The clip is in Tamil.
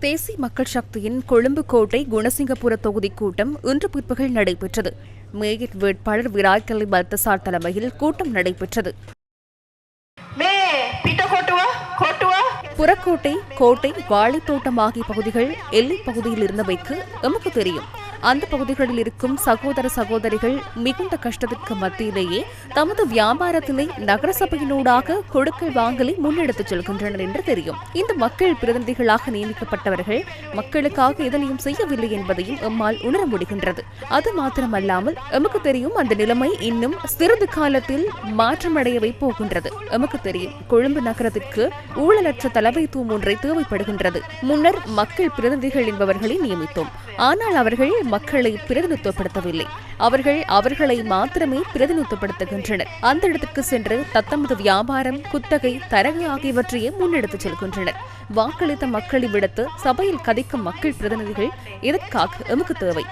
தேசிய மக்கள் சக்தியின் கொழும்பு கோட்டை குணசிங்கபுர தொகுதி கூட்டம் இன்று பிற்பகல் நடைபெற்றது. மேயர் வேட்பாளர் விராய்கலை பல்தசார் தலைமையில் கூட்டம் நடைபெற்றது. புறக்கோட்டை கோட்டை வாழைத்தோட்டம் ஆகிய பகுதிகள் எல்லைப் பகுதியில் இருந்தவைக்கு எமக்கு தெரியும். அந்த பகுதிகளில் இருக்கும் சகோதர சகோதரிகள் மிகுந்த கஷ்டத்திற்கு மத்தியிலேயே தமது வியாபாரத்தினை நகரசபையினூடாக கொடுக்கல் வாங்கலை முன்னெடுத்துச் செல்கின்றனர் என்று தெரியும். இந்த மக்கள் பிரதிநிதிகளாக நியமிக்கப்பட்டவர்கள் மக்களுக்காக எதனையும் செய்யவில்லை என்பதையும் எம்மால் உணர முடிகின்றது. அது மாத்திரமல்லாமல் எமக்கு தெரியும் அந்த நிலைமை இன்னும் சிறிது காலத்தில் மாற்றமடையவே போகின்றது. எமக்கு தெரியும் கொழும்பு நகரத்திற்கு ஊழலற்ற தலைமைத்துவம் ஒன்றை தேவைப்படுகின்றது. முன்னர் மக்கள் பிரதிநிதிகள் என்பவர்களை நியமித்தோம். ஆனால் அவர்கள் மக்களை பிரதிநிதித்துவப்படுத்தவில்லை. அவர்கள் அவர்களை மாத்திரமே பிரதிநிதித்துவப்படுத்துகின்றனர். அந்த இடத்துக்கு சென்று தத்தமது வியாபாரம் குத்தகை தரகு ஆகியவற்றையே முன்னெடுத்துச் செல்கின்றனர். வாக்களித்த மக்களை விடுத்து சபையில் கதைக்கும் மக்கள் பிரதிநிதிகள் இதற்காக எமக்கு தேவை?